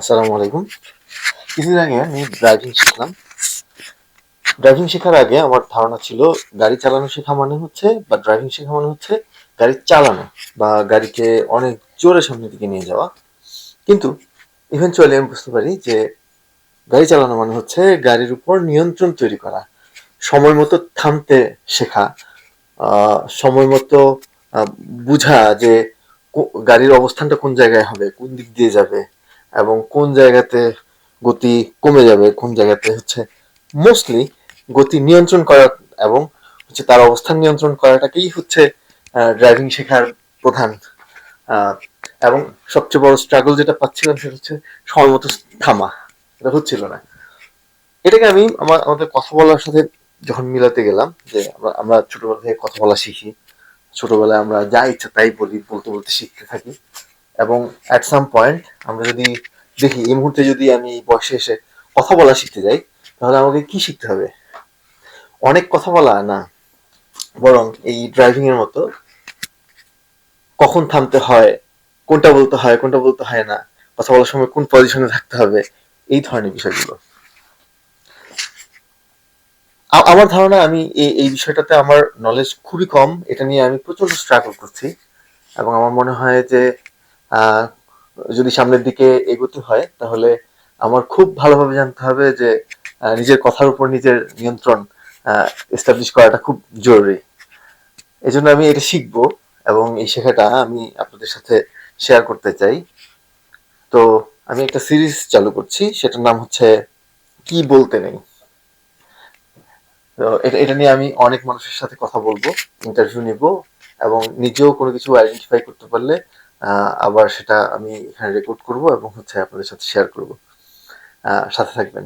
আসসালামু আলাইকুম। কিছুদিন আগে আমি ড্রাইভিং শিখলাম। ড্রাইভিং শেখার আগে আমার ধারণা ছিল গাড়ি চালানো শেখা মানে হচ্ছে বা ড্রাইভিং শেখা মানে হচ্ছে গাড়ি চালানো বা গাড়িকে অনেক জোরে সামনের দিকে নিয়ে যাওয়া। কিন্তু ইভেনচুয়ালি আমি বুঝতে পারি যে গাড়ি চালানো মানে হচ্ছে গাড়ির উপর নিয়ন্ত্রণ তৈরি করা, সময় মতো থামতে শেখা সময় মতো বুঝা যে গাড়ির অবস্থানটা কোন জায়গায় হবে, কোন দিক দিয়ে যাবে এবং কোন জায়গাতে গতি কমে যাবে, কোন জায়গাতে হচ্ছে মোস্টলি গতি নিয়ন্ত্রণ করা এবং হচ্ছে তার অবস্থান নিয়ন্ত্রণ করাটাকেই হচ্ছে ড্রাইভিং শেখার প্রধান এবং সবচেয়ে বড় স্ট্রাগল যেটা পাচ্ছিলাম সেটা হচ্ছে সময় মতো থামা। এটা হচ্ছিল না। এটাকে আমি আমার আমাদের কথা বলার সাথে যখন মিলাতে গেলাম যে আমরা আমরা ছোটবেলা থেকে কথা বলা শিখি, ছোটবেলায় আমরা যা ইচ্ছা তাই বলি, বলতে বলতে শিখতে থাকি। এবং অ্যাট সাম পয়েন্ট আমরা যদি দেখি, এই মুহূর্তে যদি আমি বয়সে এসে কথা বলা শিখতে যাই, তাহলে আমাকে কি শিখতে হবে? অনেক কথা বলা না, বরং এই ড্রাইভিং এর মতো কখন থামতে হয়, কোনটা বলতে হয়, কোনটা বলতে হয় না, কথা বলার সময় কোন পজিশনে থাকতে হবে, এই ধরনের বিষয়গুলো। আমার ধারণা আমি এই এই বিষয়টাতে আমার নলেজ খুবই কম, এটা নিয়ে আমি প্রচণ্ড স্ট্রাগল করছি এবং আমার মনে হয় যে যদি সামনের দিকে এগোতে হয়, তাহলে আমার খুব ভালোভাবে জানতে হবে যে নিজের কথার উপর নিজের নিয়ন্ত্রণ এস্টাবলিশ করাটা খুব জরুরি। এই জন্য আমি এটা শিখব এবং এই শেখাটা আমি আপনাদের সাথে শেয়ার করতে চাই। তো আমি একটা সিরিজ চালু করছি, সেটার নাম হচ্ছে কি বলতে নেই। তো এটা এটা নিয়ে আমি অনেক মানুষের সাথে কথা বলব ইন্টারভিউ নিব এবং নিজেও কোনো কিছু আইডেন্টিফাই করতে পারলে আবার সেটা আমি এখানে রেকর্ড করব এবং হচ্ছে আপনাদের সাথে শেয়ার করব। সাথে থাকবেন।